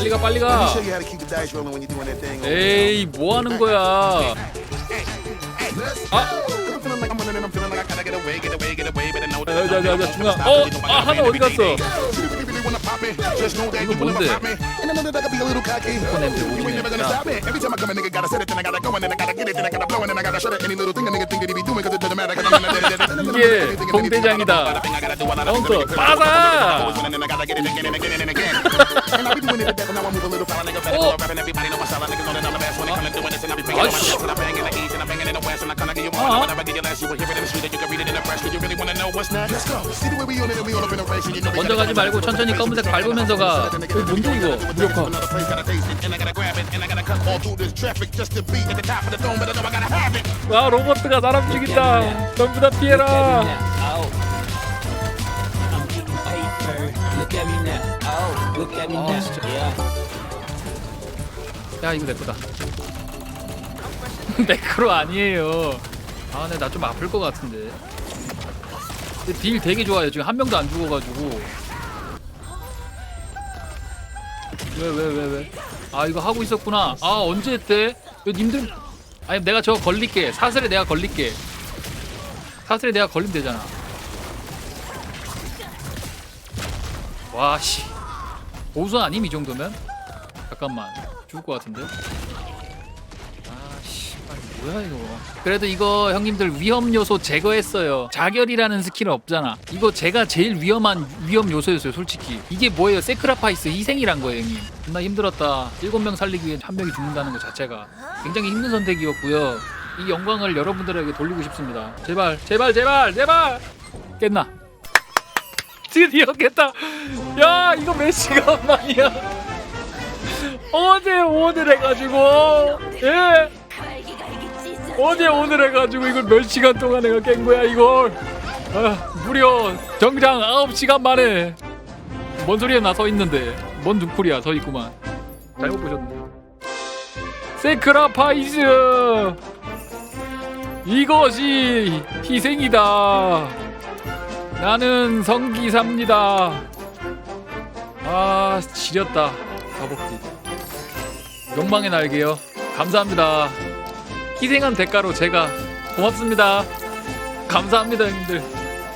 빨리 가 빨리 가. 에이 뭐 하는 거야 아 중간. stop 어? 아, 하나 어디 갔어? Just know that you will never pop me. And I know that I could be a little cocky. You ain't never gonna stop me. Every time I come, a nigga gotta set it, then I gotta go, and then I gotta get it, then I gotta blow, and then I gotta shut it. Any little thing a nigga think that he be doing, 'cause it doesn't matter. 이게 동대장이다 빠사 And then I gotta get Oh. banging in the west, and I kinda give you more, Uh-huh. whenever I get your last, you will hear it in the street, and you can read it in the press. Do you really wanna know what's next? Let's go. See the way we on it, and we all up in a race, and you know we 먼저 가지 말고 천천히 검은색 밟으면서 가 이거 뭔데 이거 무력화 Another place, gotta taste it, and I gotta grab it, and I gotta cut all through this traffic just to be at the top of the throne, but I know I gotta have it. 와 로버트가 사람 죽인다 전부 다 피해라. Oh, Oh. 야 이거 내 거다 매크로 아니에요. 아 근데 나 좀 아플 것 같은데. 근데 딜 되게 좋아요. 지금 한 명도 안 죽어가지고. 왜 왜 왜 왜? 아 이거 하고 있었구나. 아 언제 했대? 왜 님들? 아니 내가 저거 걸릴게. 사슬에 내가 걸릴게. 사슬에 내가 걸리면 되잖아. 와씨. 오선 아님 이 정도면? 잠깐만. 죽을 것 같은데 뭐야 이거? 그래도 이거 형님들 위험 요소 제거했어요. 자결이라는 스킬은 없잖아. 이거 제가 제일 위험한 위험 요소였어요 솔직히. 이게 뭐예요? 세크라파이스 희생이란 거예요 형님. 존나 힘들었다. 일곱 명 살리기 위해 한 명이 죽는다는 것 자체가 굉장히 힘든 선택이었고요. 이 영광을 여러분들에게 돌리고 싶습니다. 제발 제발 제발 제발! 깼나? 드디어 깼다. 야 이거 몇 시간 만이야. 어제 오늘 해가지고. 예 어제 오늘 해가지고 이걸 몇 시간 동안 내가 깬 거야 이걸? 아, 무려 정장 9시간 만에. 뭔 소리야 나 서 있는데? 뭔 눈풀이야 서 있구만. 잘못 보셨네. 세크라파이스 이것이 희생이다. 나는 성기사입니다. 아 지렸다 가복기 욕망의 날개요. 감사합니다 희생한 대가로 제가 고맙습니다. 감사합니다 형님들.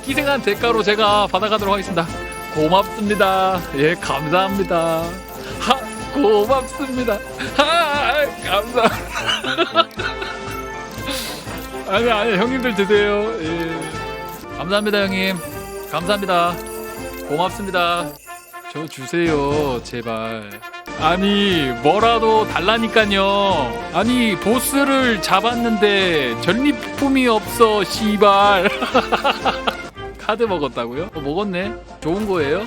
희생한 대가로 제가 받아가도록 하겠습니다. 고맙습니다. 예 감사합니다. 하 고맙습니다. 하 감사. 아니 아니 형님들 드세요. 예. 감사합니다 형님. 감사합니다. 고맙습니다. 저 주세요 제발 아니 뭐라도 달라니까요 아니 보스를 잡았는데 전리품이 없어 씨발 카드 먹었다고요? 어, 먹었네 좋은 거예요?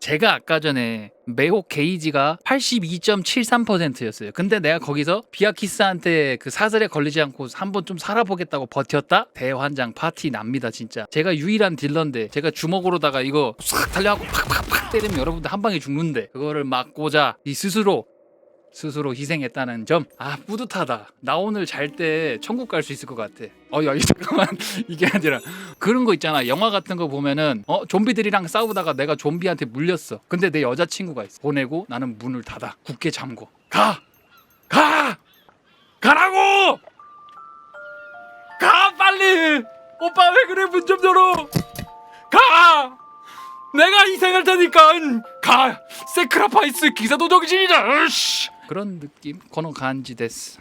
제가 아까 전에 매혹 게이지가 82.73%였어요. 근데 내가 거기서 비아키스한테 그 사슬에 걸리지 않고 한번 좀 살아보겠다고 버텼다? 대환장 파티 납니다 진짜. 제가 유일한 딜러인데 제가 주먹으로다가 이거 싹 달려갖고 팍팍팍 때리면 여러분들 한 방에 죽는데 그거를 막고자 이 스스로 스스로 희생했다는 점. 아 뿌듯하다. 나 오늘 잘 때 천국 갈 수 있을 것 같아. 어야 이 잠깐만 이게 아니라 그런 거 있잖아. 영화 같은 거 보면은 어 좀비들이랑 싸우다가 내가 좀비한테 물렸어. 근데 내 여자친구가 있어. 보내고 나는 문을 닫아. 굳게 잠궈. 가, 가, 가라고. 가 빨리. 오빠 왜 그래 문 좀 열어. 가. 내가 희생할 테니까 응. 가 세크라파이스 기사도 정신이다 으씨. 그런 느낌 코노 간지 데스